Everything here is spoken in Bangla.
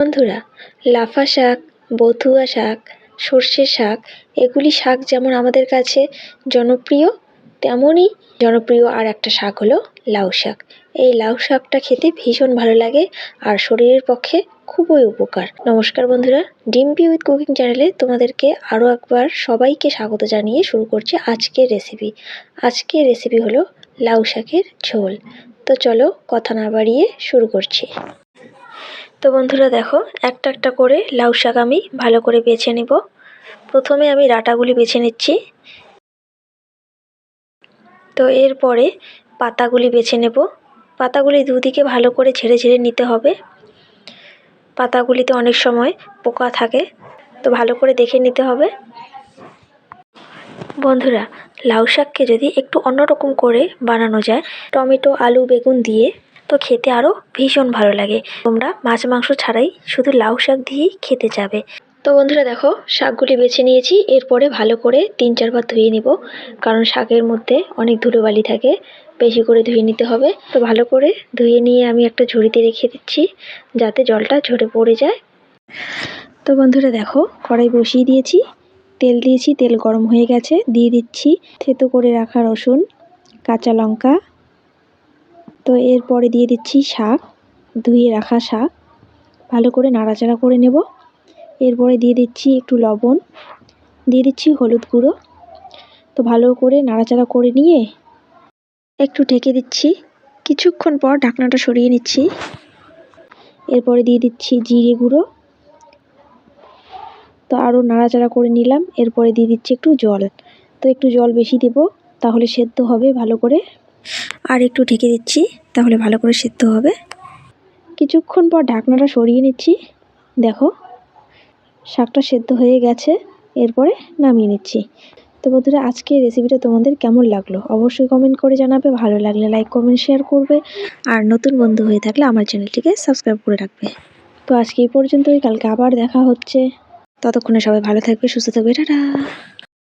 বন্ধুরা, লাফা শাক, বথুয়া শাক, সর্ষে শাক, এগুলি শাক যেমন আমাদের কাছে জনপ্রিয়, তেমনই জনপ্রিয় আর একটা শাক হলো লাউ শাক। এই লাউ শাকটা খেতে ভীষণ ভালো লাগে আর শরীরের পক্ষে খুবই উপকার। নমস্কার বন্ধুরা, ডিম্পি উইথ কুকিং চ্যানেলে তোমাদেরকে আরও একবার সবাইকে স্বাগত জানিয়ে শুরু করছি আজকের রেসিপি। আজকের রেসিপি হলো লাউ শাকের ঝোল। তো চলো কথা না বাড়িয়ে শুরু করছি। তো বন্ধুরা দেখো, একটা একটা করে লাউ শাক আমি ভালো করে বেছে নেব। প্রথমে আমি ডাঁটাগুলি বেছে নিচ্ছি। তো এরপরে পাতাগুলি বেছে নেব। পাতাগুলি দুদিকে ভালো করে ঝেড়ে ঝেড়ে নিতে হবে। পাতাগুলিতে অনেক সময় পোকা থাকে, তো ভালো করে দেখে নিতে হবে। বন্ধুরা, লাউ শাককে যদি একটু অন্যরকম করে বানানো যায়, টমেটো, আলু, বেগুন দিয়ে তো খেতে আরও ভীষণ ভালো লাগে। তোমরা মাছ মাংস ছাড়াই শুধু লাউ শাক দিয়েই খেতে যাবে। তো বন্ধুরা দেখো, শাকগুলি বেছে নিয়েছি। এরপরে ভালো করে তিন চারবার ধুয়ে নিব, কারণ শাকের মধ্যে অনেক ধুলোবালি থাকে, বেশি করে ধুয়ে নিতে হবে। তো ভালো করে ধুয়ে নিয়ে আমি একটা ঝুড়িতে রেখে দিচ্ছি, যাতে জলটা ঝরে পড়ে যায়। তো বন্ধুরা দেখো, কড়াই বসিয়ে দিয়েছি, তেল দিয়েছি, তেল গরম হয়ে গেছে, দিয়ে দিচ্ছি থেতো করে রাখা রসুন, কাঁচা লঙ্কা তো এরপরে দিয়ে দিচ্ছি শাক, ধুয়ে রাখা শাক। ভালো করে নাড়াচাড়া করে নেব। এরপরে দিয়ে দিচ্ছি একটু লবণ। দিয়ে দিচ্ছি হলুদ গুঁড়ো। তো ভালো করে নাড়াচাড়া করে নিয়ে একটু ঢেকে দিচ্ছি। কিছুক্ষণ পর ঢাকনাটা সরিয়ে নিচ্ছি। এরপরে দিয়ে দিচ্ছি জিরে গুঁড়ো। তো আরও নাড়াচাড়া করে নিলাম। এরপরে দিয়ে দিচ্ছি একটু জল। তো একটু জল বেশি দেব, তাহলে সেদ্ধ হবে ভালো করে। আর একটু ঢেকে দিচ্ছি, তাহলে ভালো করে সেদ্ধ হবে। কিছুক্ষণ পর ঢাকনাটা সরিয়ে নিচ্ছি। দেখো, শাকটা সেদ্ধ হয়ে গেছে, এরপরে নামিয়ে নিচ্ছি। তো বন্ধুরা আজকে রেসিপিটা তোমাদের কেমন লাগল? অবশ্যই কমেন্ট করে জানাবে, ভালো লাগলে লাইক কমেন্ট শেয়ার করবে। আর নতুন বন্ধু হয়ে থাকলে আমার চ্যানেলটিকে সাবস্ক্রাইব করে রাখবে। তো আজকে এই পর্যন্তই, কালকে আবার দেখা হচ্ছে। ততক্ষণে সবাই ভালো থাকবে, সুস্থ থাকবে, টাটা।